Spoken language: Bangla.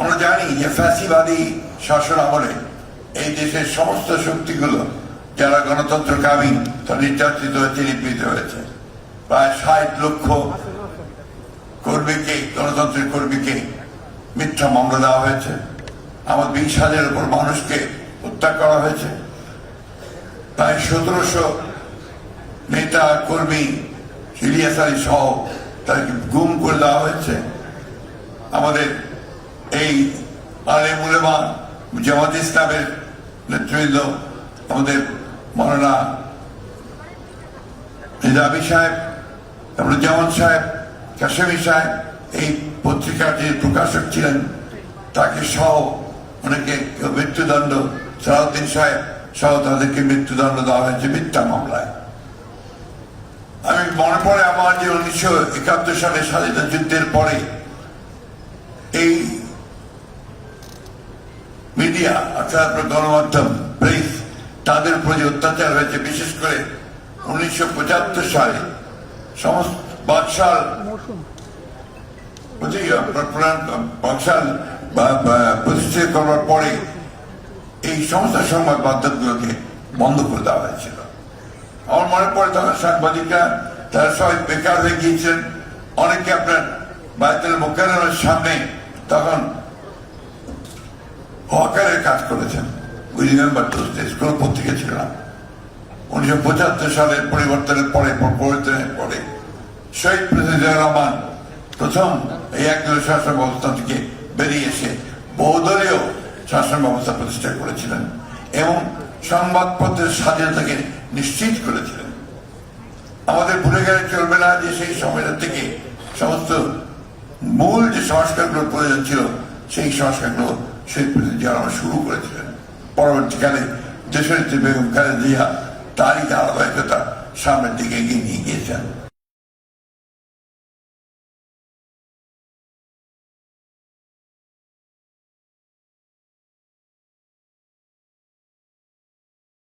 আমরা জানি যে ফ্যাসিবাদী শাসন আমলে এই দেশের সমস্ত শক্তিগুলো যারা গণতন্ত্রকামী তারা নির্যাতিত হয়েছে, নিপীড়িত হয়েছে। প্রায় ষাট লক্ষ কর্মীকে, গণতন্ত্রের কর্মীকে মিথ্যা মামলা দেওয়া হয়েছে। আমার বিশ হাজারের উপর মানুষকে হত্যা করা হয়েছে। প্রায় সতেরোশো নেতা, কর্মী আলী সহ তাদেরকে গুম করে দেওয়া হয়েছে। আমাদের এই আলে মুলেমা জামাত ইসলামের নেতৃবৃন্দ আমাদের মৌলানা নিজামী সাহেব, তারপরে জামান সাহেব, কাশেমি সাহেব এই পত্রিকার যে প্রকাশক ছিলেন। তাকে সহ অনেকে মৃত্যুদণ্ড, সালাউদ্দিন সাহেব সহ তাদেরকে মৃত্যুদণ্ড দেওয়া হয়েছে মিথ্যা মামলায়। আমি মনে পড়ে আমার যে উনিশশো একাত্তর সালে স্বাধীনতা যুদ্ধের পরে এই মিডিয়া অর্থাৎ গণমাধ্যম প্রেস তাদের উপর যে অত্যাচার হয়েছে বিশেষ করে উনিশশো পঁচাত্তর সালে সমস্ত বাকশাল বাকশাল প্রতিষ্ঠিত করার পরে এই সমস্ত সংবাদ মাধ্যমগুলোকে বন্ধ করে দেওয়া হয়েছিল। আমার মনে পড়ে তখন সাংবাদিকরা তারা সবাই বেকার হয়ে গিয়েছিলেন। অনেকে আপনার বায়তুল মোকারমের সামনে তখন হকারের কাজ করেছেন। উই রিমেম্বার দোজ ডেজ কোন পত্রিকা ছিল না উনিশশো পঁচাত্তর সালের পরিবর্তনের পরে পরিবর্তনের পরে শহীদ প্রেসিডেন্ট রহমান প্রথম এই একদলীয় শাসন ব্যবস্থা থেকে বেরিয়ে এসে বহুদলীয় শাসন ব্যবস্থা প্রতিষ্ঠা করেছিলেন এবং সংবাদপত্রের স্বাধীনতাকে নিশ্চিত করেছিলেন। আমাদের ভুলে গেলে চলবে না যে সেই সময়টা থেকে সমস্ত মূল যে সংস্কারগুলোর প্রয়োজন ছিল, সেই সংস্কারগুলো প্রতি জিয়া শুরু করেছিলেন পরবর্তীকালে দেশের বেগম খালেদা জিয়া, তারই ধারাবাহিকতা সামনের দিকে এগিয়ে নিয়ে গিয়েছেন।